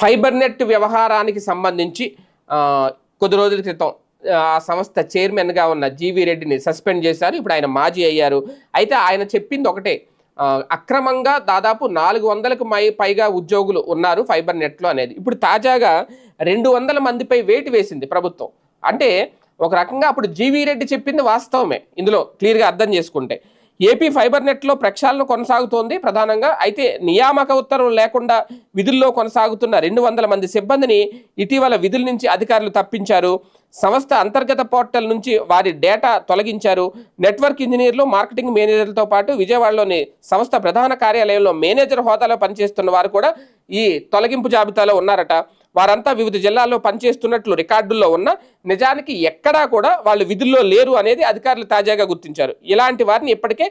Fibre net వ్యవహారానికి సంబంధించి కొద్ది రోజుల క్రితం ఆ సంస్థ చైర్మన్గా ఉన్న జీవి రెడ్డిని సస్పెండ్ చేశారు. ఇప్పుడు ఆయన మాజీ అయ్యారు. అయితే ఆయన చెప్పింది ఒకటే అక్రమంగా దాదాపు నాలుగు వందలకు మై పైగా ఉద్యోగులు ఉన్నారు ఫైబర్ నెట్లో అనేది. ఇప్పుడు తాజాగా రెండు వందల మందిపై వేటు వేసింది ప్రభుత్వం. అంటే ఒక రకంగా అప్పుడు జీవీ రెడ్డి చెప్పింది వాస్తవమే ఇందులో క్లియర్గా అర్థం చేసుకుంటే. ఏపీ ఫైబర్ నెట్లో ప్రక్షాళన కొనసాగుతోంది ప్రధానంగా. అయితే నియామక ఉత్తర్వులు లేకుండా విధుల్లో కొనసాగుతున్న రెండు వందల మంది సిబ్బందిని ఇటీవల విధుల నుంచి అధికారులు తప్పించారు. సంస్థ అంతర్గత పోర్టల్ నుంచి వారి డేటా తొలగించారు. నెట్వర్క్ ఇంజనీర్లు మార్కెటింగ్ మేనేజర్లతో పాటు విజయవాడలోని సంస్థ ప్రధాన కార్యాలయంలో మేనేజర్ హోదాలో పనిచేస్తున్న వారు కూడా ఈ తొలగింపు జాబితాలో ఉన్నారట. వారంతా వివిధ జిల్లాల్లో పనిచేస్తున్నట్లు రికార్డుల్లో ఉన్న నిజానికి ఎక్కడా కూడా వాళ్ళు విధుల్లో లేరు అనేది అధికారులు తాజాగా గుర్తించారు. ఇలాంటి వారిని ఇప్పటికే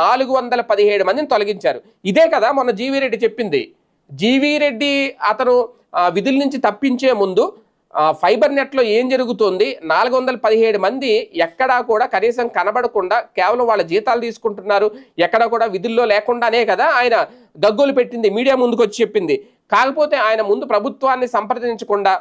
నాలుగు వందల పదిహేడు మందిని తొలగించారు. ఇదే కదా మొన్న జీవీ రెడ్డి చెప్పింది. జీవీ రెడ్డి అతను విధుల నుంచి తప్పించే ముందు ఫైబర్ నెట్లో ఏం జరుగుతుంది? నాలుగు వందల పదిహేడు మంది ఎక్కడా కూడా కనీసం కనబడకుండా కేవలం వాళ్ళ జీతాలు తీసుకుంటున్నారు. ఎక్కడా కూడా విధుల్లో లేకుండానే కదా ఆయన దగ్గులు పెట్టింది. మీడియా ముందుకు వచ్చి చెప్పింది. కాకపోతే ఆయన ముందు ప్రభుత్వాన్ని సంప్రదించకుండా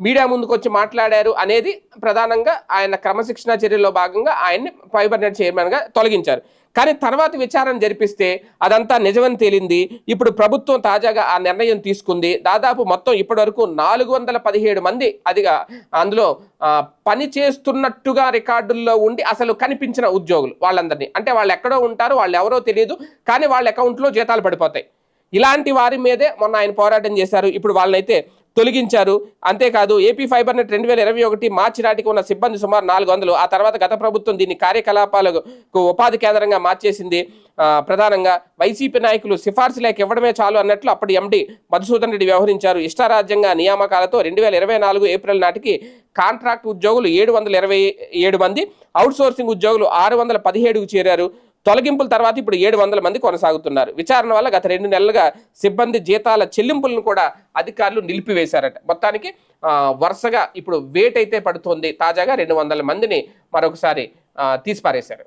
మీడియా ముందుకు వచ్చి మాట్లాడారు అనేది ప్రధానంగా ఆయన క్రమశిక్షణ చర్యల్లో భాగంగా ఆయన్ని ఫైబర్నెట్ చైర్మన్గా తొలగించారు. కానీ తర్వాత విచారణ జరిపిస్తే అదంతా నిజమని తేలింది. ఇప్పుడు ప్రభుత్వం తాజాగా ఆ నిర్ణయం తీసుకుంది. దాదాపు మొత్తం ఇప్పటివరకు నాలుగు వందల పదిహేడు మంది అదిగా అందులో పని చేస్తున్నట్టుగా రికార్డుల్లో ఉండి అసలు కనిపించిన ఉద్యోగులు వాళ్ళందరినీ. అంటే వాళ్ళు ఎక్కడో ఉంటారు వాళ్ళు ఎవరో తెలియదు కానీ వాళ్ళ అకౌంట్లో జీతాలు పడిపోతాయి. ఇలాంటి వారి మీదే మొన్న ఆయన పోరాటం చేశారు. ఇప్పుడు వాళ్ళనైతే తొలగించారు. అంతేకాదు ఏపీ ఫైబర్ నెట్ రెండు వేల ఇరవై ఒకటి మార్చి నాటికి ఉన్న సిబ్బంది సుమారు నాలుగు వందలు. ఆ తర్వాత గత ప్రభుత్వం దీన్ని కార్యకలాపాలకు ఉపాధి కేంద్రంగా మార్చేసింది. ప్రధానంగా వైసీపీ నాయకులు సిఫార్సు లేక ఇవ్వడమే చాలు అన్నట్లు అప్పటి ఎండి మధుసూదన్ రెడ్డి వ్యవహరించారు. ఇష్టారాజ్యంగా నియామకాలతో రెండు వేల ఇరవై నాలుగు ఏప్రిల్ నాటికి కాంట్రాక్ట్ ఉద్యోగులు ఏడు వందల ఇరవై ఏడు మంది అవుట్సోర్సింగ్ ఉద్యోగులు ఆరు వందల పదిహేడుకు చేరారు. తొలగింపుల తర్వాత ఇప్పుడు ఏడు వందల మంది కొనసాగుతున్నారు. విచారణ వల్ల గత రెండు నెలలుగా సిబ్బంది జీతాల చెల్లింపులను కూడా అధికారులు నిలిపివేశారట. మొత్తానికి వరుసగా ఇప్పుడు వేట్ అయితే పడుతోంది. తాజాగా రెండు వందల మందిని మరొకసారి తీసిపారేశారు.